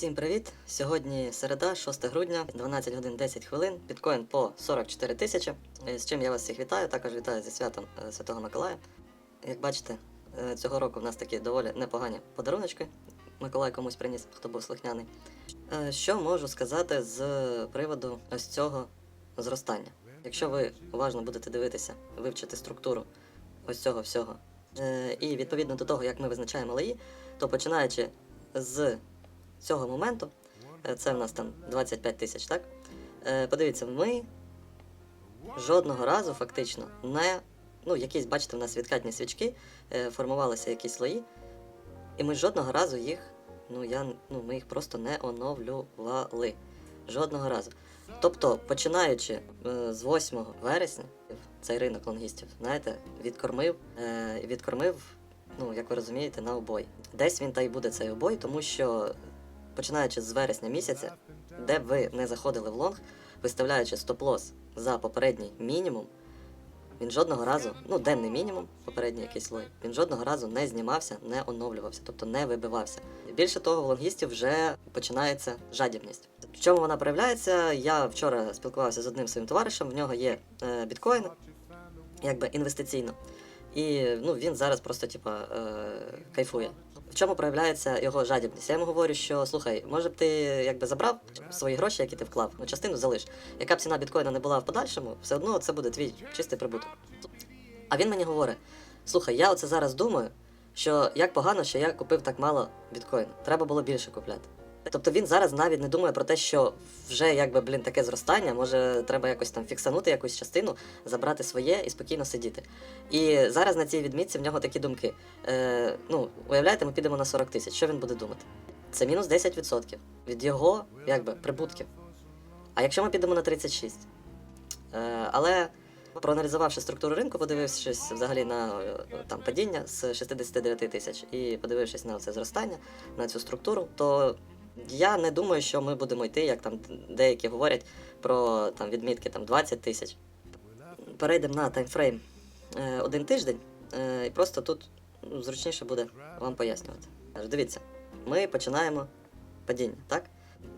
Всім привіт! Сьогодні середа, 6 грудня, 12 годин 10 хвилин. Біткоін по 44 тисячі. Е, З чим я вас всіх вітаю. Також вітаю зі святом е, Святого Миколая. Як бачите, е, цього року в нас такі доволі непогані подаруночки. Миколай комусь приніс, хто був слухняний. Що можу сказати з приводу ось цього зростання? Якщо ви уважно будете дивитися, вивчити структуру ось цього всього, і відповідно до того, як ми визначаємо леї, то починаючи з цього моменту, е, це в нас там 25 тисяч, так? Е, Подивіться, ми жодного разу фактично не. Ну, якісь, бачите, в нас відкатні свічки, е, формувалися якісь слої, і ми жодного разу їх, ну я ну, ми їх просто не оновлювали. Жодного разу. Тобто, починаючи з 8 вересня, цей ринок лонгістів, знаєте, відкормив, відкормив, ну, як ви розумієте, на обой. Десь він та й буде цей обой, тому що починаючи з вересня місяця, де б ви не заходили в лонг, виставляючи стоп-лос за попередній мінімум, він жодного разу, ну денний мінімум, попередній якийсь слой, він жодного разу не знімався, не оновлювався, тобто не вибивався. Більше того, в лонгістів вже починається жадібність. В чому вона проявляється? Я вчора спілкувався з одним своїм товаришем, в нього є е, біткоін, якби інвестиційно. І ну, він зараз просто типа, е, кайфує. В чому проявляється його жадібність? Я йому говорю, що слухай, може б ти якби забрав свої гроші, які ти вклав, ну частину залиш. Яка б ціна біткоїна не була в подальшому, все одно це буде твій чистий прибуток. А він мені говорить: слухай, я оце зараз думаю, що як погано, що я купив так мало біткоїну. Треба було більше купляти. Тобто він зараз навіть не думає про те, що вже якби блін таке зростання, може треба якось там фіксанути якусь частину, забрати своє і спокійно сидіти. І зараз на цій відмітці в нього такі думки. Е, ну, уявляєте, ми підемо на 40 тисяч. Що він буде думати? Це мінус 10% від його якби, прибутків. А якщо ми підемо на 36? Е, але проаналізувавши структуру ринку, подивившись взагалі на е, там падіння з 69 тисяч і подивившись на це зростання, на цю структуру, то я не думаю, що ми будемо йти, як там деякі говорять про там відмітки там 20 тисяч. Перейдемо на таймфрейм е, один тиждень, е, і просто тут ну, зручніше буде вам пояснювати. Дивіться, ми починаємо падіння, так?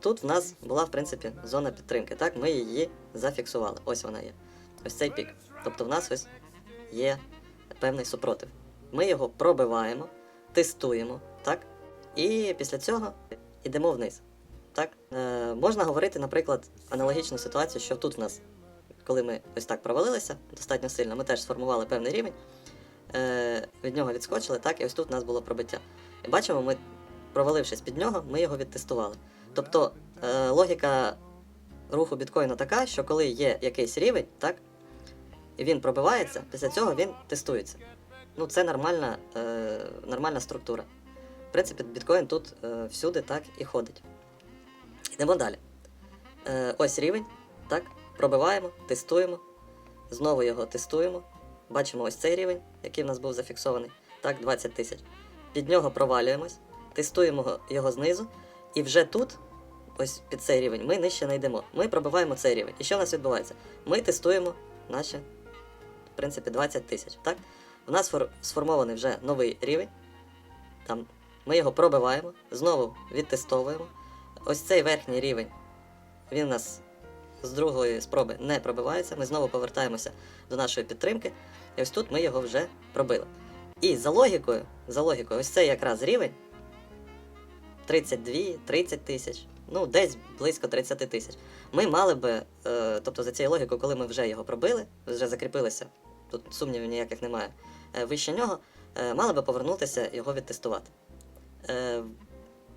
Тут в нас була, в принципі, зона підтримки, так? Ми її зафіксували. Ось вона є. Ось цей пік. Тобто в нас ось є певний супротив. Ми його пробиваємо, тестуємо, так? І після цього йдемо вниз. Так? Е, можна говорити, наприклад, аналогічну ситуацію, що тут в нас, коли ми ось так провалилися достатньо сильно, ми теж сформували певний рівень, е, від нього відскочили, так, і ось тут в нас було пробиття. І бачимо, ми, провалившись під нього, ми його відтестували. Тобто е, логіка руху біткоїна така, що коли є якийсь рівень, так, і він пробивається, після цього він тестується. Ну, це нормальна, е, нормальна структура. Принципі, біткоін тут е, всюди так і ходить. Йдемо далі. Е, ось рівень, так, пробиваємо, тестуємо, знову його тестуємо. Бачимо ось цей рівень, який в нас був зафіксований, так, 20 тисяч. Під нього провалюємось, тестуємо його знизу, і вже тут, ось під цей рівень, ми нижче не йдемо. Ми пробиваємо цей рівень. І що в нас відбувається? Ми тестуємо наші, в принципі, 20 тисяч. Так? У нас сформований вже новий рівень. Там ми його пробиваємо, знову відтестовуємо. Ось цей верхній рівень, він у нас з другої спроби не пробивається. Ми знову повертаємося до нашої підтримки. І ось тут ми його вже пробили. І за логікою, за логікою, ось цей якраз рівень 32-30 тисяч, ну десь близько 30 тисяч. Ми мали би, е, тобто за цією логікою, коли ми вже його пробили, вже закріпилися, тут сумнівів ніяких немає, е, вище нього, е, мали би повернутися його відтестувати. Е,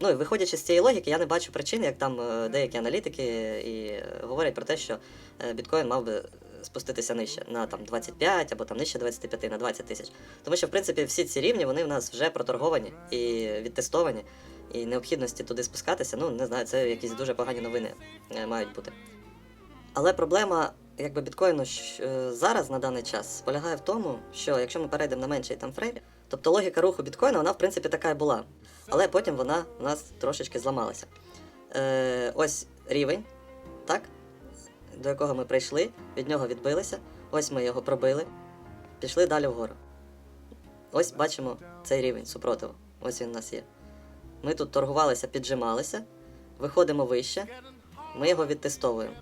Ну виходячи з цієї логіки, я не бачу причин, як там е, деякі аналітики і е, говорять про те, що біткоін мав би спуститися нижче на там 25 або там нижче 25 на 20 тисяч. Тому що, в принципі, всі ці рівні вони в нас вже проторговані і відтестовані, і необхідності туди спускатися, ну не знаю, це якісь дуже погані новини мають бути. Але проблема якби біткоїну е, зараз на даний час полягає в тому, що якщо ми перейдемо на менший таймфрейм, тобто логіка руху біткоїна, вона в принципі така і була. Але потім вона у нас трошечки зламалася. Е, ось рівень, так? До якого ми прийшли, від нього відбилися. Ось ми його пробили, пішли далі вгору. Ось бачимо цей рівень супротиву. Ось він у нас є. Ми тут торгувалися, піджималися, виходимо вище, ми його відтестовуємо.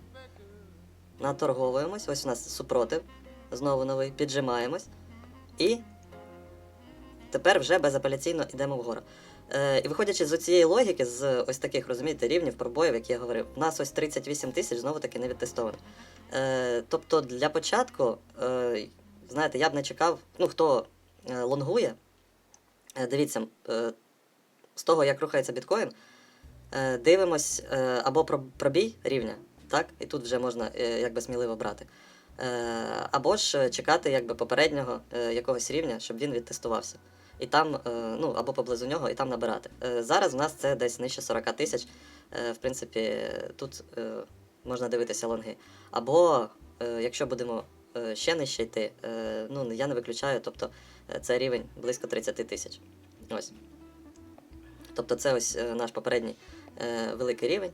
Наторговуємось, ось у нас супротив, знову новий, піджимаємось. І тепер вже безапеляційно йдемо вгору. Е, і виходячи з цієї логіки, з ось таких, розумієте, рівнів пробоїв, які я говорив, у нас ось 38 тисяч знову таки не відтестовано. Е, тобто для початку, е, знаєте, я б не чекав, ну хто е, лонгує, е, дивіться, е, з того, як рухається біткоін, е, дивимось е, або про- пробій рівня, так, і тут вже можна е, якби сміливо брати. Е, або ж е, чекати якби попереднього якогось рівня, щоб він відтестувався. І там, ну або поблизу нього, і там набирати. Зараз в нас це десь нижче 40 тисяч. В принципі, тут можна дивитися лонги. Або якщо будемо ще нижче йти, ну я не виключаю, тобто це рівень близько 30 тисяч. Ось. Тобто це ось наш попередній великий рівень,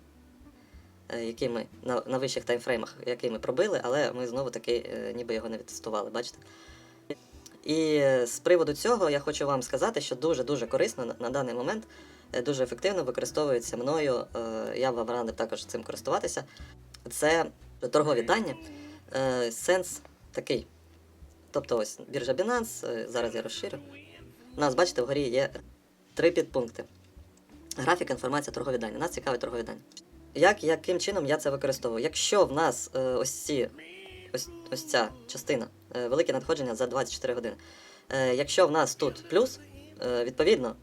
який ми на, на вищих таймфреймах, який ми пробили, але ми знову таки е, ніби його не відтестували, бачите? І е, з приводу цього я хочу вам сказати, що дуже-дуже корисно на, на даний момент, е, дуже ефективно використовується мною. е, Я вам радив також цим користуватися. Це торгові дані. Е, Сенс такий. Тобто ось біржа Binance, е, зараз я розширю. У нас, бачите, вгорі є три підпункти. Графік, інформація, торгові дані. Нас цікавить торгові дані. Як, яким чином я це використовую? Якщо в нас е, ось ці, ось, ось ця частина, е, велике надходження за 24 години. Е, якщо в нас тут плюс, е, відповідно,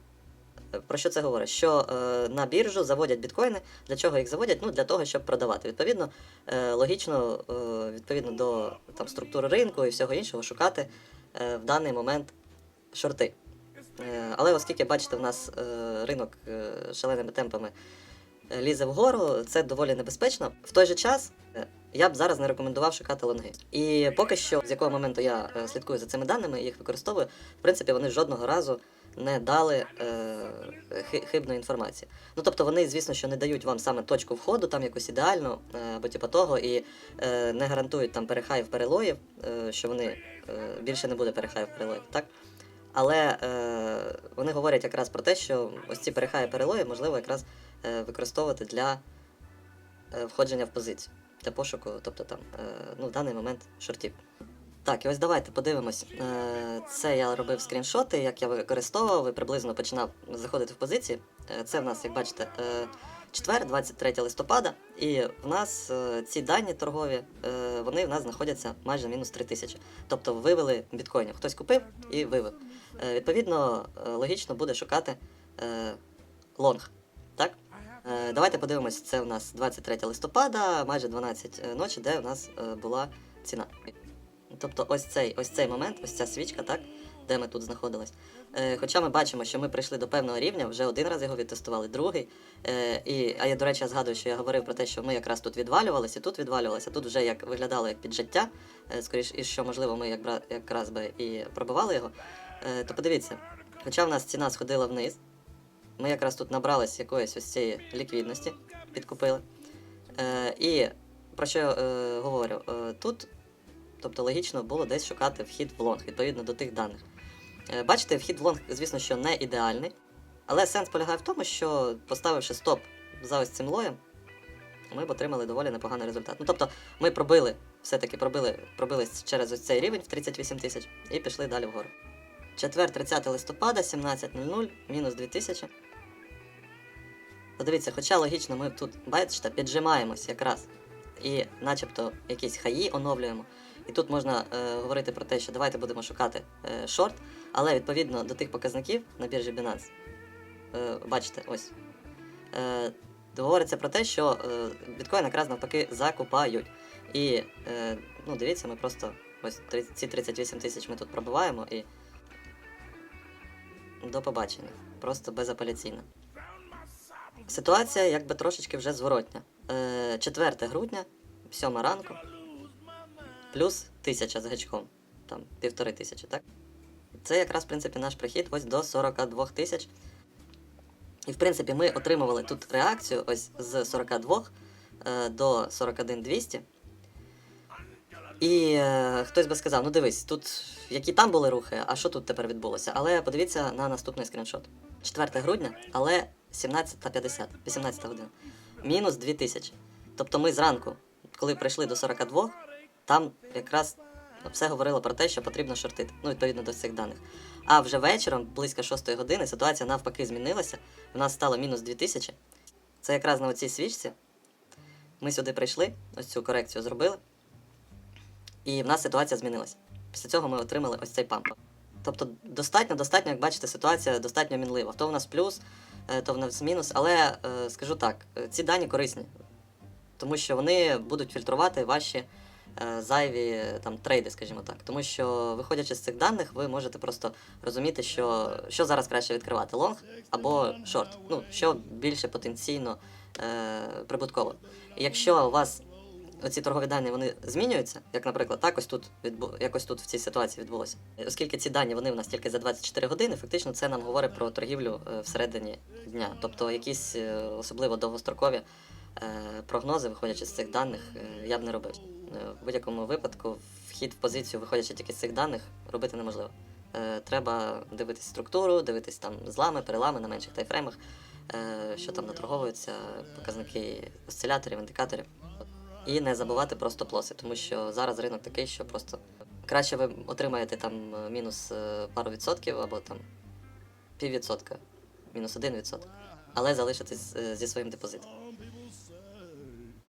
е, про що це говорить? Що е, на біржу заводять біткоїни. Для чого їх заводять? Ну, для того, щоб продавати. Відповідно, е, логічно, е, відповідно до там, структури ринку і всього іншого, шукати е, в даний момент шорти. Е, Але оскільки, бачите, в нас е, ринок е, шаленими темпами лізе вгору, це доволі небезпечно. В той же час е, я б зараз не рекомендував шукати лонги. І поки що, з якого моменту я е, слідкую за цими даними, їх використовую, в принципі, вони жодного разу не дали е, хибної інформації. Ну тобто вони, звісно, що не дають вам саме точку входу, там якусь ідеальну е, або типу того, і е, не гарантують там перехаїв перелоїв, е, що вони е, більше не буде перехаїв перелоїв, так? Але е, вони говорять якраз про те, що ось ці перехаї перелої можливо якраз е, використовувати для е, входження в позицію, для пошуку, тобто там, е, ну, в даний момент шортів. Так, і ось давайте подивимось. Е, Це я робив скріншоти, як я використовував і приблизно починав заходити в позиції. Е, Це в нас, як бачите, е, четвер, 23 листопада, і в нас е, ці дані торгові, е, вони в нас знаходяться майже мінус 3 тисячі. Тобто вивели біткоїнів. Хтось купив і вивив. Е, Відповідно, е, логічно буде шукати е, лонг. Е, Давайте подивимось, це у нас 23 листопада, майже 12 ночі, де у нас е, була ціна. Тобто ось цей, ось цей момент, ось ця свічка, так, де ми тут знаходились. Е, хоча ми бачимо, що ми прийшли до певного рівня, вже один раз його відтестували, другий. Е, і, а я, до речі, я згадую, що я говорив про те, що ми якраз тут відвалювалися, тут відвалювалися, тут вже як виглядало як піджиття, е, скоріш, і що, можливо, ми якраз би і пробивали його. Е, то подивіться, хоча в нас ціна сходила вниз, ми якраз тут набрались якоїсь ось цієї ліквідності, підкупили. Е, і про що я е, говорю? Е, тут, тобто логічно було десь шукати вхід в лонг, відповідно до тих даних. Е, бачите, вхід в лонг, звісно, що не ідеальний, але сенс полягає в тому, що поставивши стоп за ось цим лоєм, ми б отримали доволі непоганий результат. Ну тобто ми пробили, все-таки пробили, пробились через ось цей рівень в 38 тисяч і пішли далі вгору. Четвер, 30 листопада, 17.00, мінус 2000. Подивіться, хоча логічно ми тут, бачите, піджимаємось якраз. І начебто якісь хаї оновлюємо. І тут можна е, говорити про те, що давайте будемо шукати е, шорт, але відповідно до тих показників на біржі Binance, е, бачите, ось. Е, говориться про те, що е, біткоін якраз навпаки закупають. І е, ну, дивіться, ми просто ось три- ці 38 тисяч ми тут пробиваємо і. До побачення. Просто безапеляційно. Ситуація якби трошечки вже зворотня. Е, 4 грудня, 7 ранку, плюс 1000 з гачком. Там півтори тисячі, так? Це якраз, в принципі, наш прихід ось до 42 тисяч. І, в принципі, ми отримували тут реакцію ось з 42 е, до 41 200. І е, хтось би сказав, ну дивись, тут які там були рухи, а що тут тепер відбулося? Але подивіться на наступний скріншот. 4 грудня, але 17.50, 18 година. мінус 2000. Тобто ми зранку, коли прийшли до 42, там якраз все говорило про те, що потрібно шортити, ну, відповідно до цих даних. А вже вечором, близько 6 години, ситуація навпаки змінилася. У нас стало мінус 2000. Це якраз на оцій свічці. Ми сюди прийшли, ось цю корекцію зробили. І в нас ситуація змінилася. Після цього ми отримали ось цей памп. Тобто достатньо, достатньо, як бачите, ситуація достатньо мінлива. То в нас плюс, то в нас мінус, але е, скажу так, е, ці дані корисні, тому що вони будуть фільтрувати ваші е, зайві е, там трейди, скажімо так. Тому що, виходячи з цих даних, ви можете просто розуміти, що, що зараз краще відкривати лонг або шорт. Ну, що більше потенційно е, прибутково. І якщо у вас оці торгові дані вони змінюються, як, наприклад, так ось тут відбу... якось тут в цій ситуації відбулося. Оскільки ці дані вони в нас тільки за 24 години, фактично це нам говорить про торгівлю е, всередині дня. Тобто якісь е, особливо довгострокові е, прогнози, виходячи з цих даних, я б не робив. В будь-якому випадку вхід в позицію, виходячи тільки з цих даних, робити неможливо. Треба дивитись структуру, дивитись там злами, перелами на менших тайфреймах, що там наторговуються, показники осциляторів, індикаторів. І не забувати про стоп-лоси, тому що зараз ринок такий, що просто краще ви отримаєте там е, мінус е, пару відсотків або там піввідсотка, мінус один відсоток, але залишитесь е, зі своїм депозитом.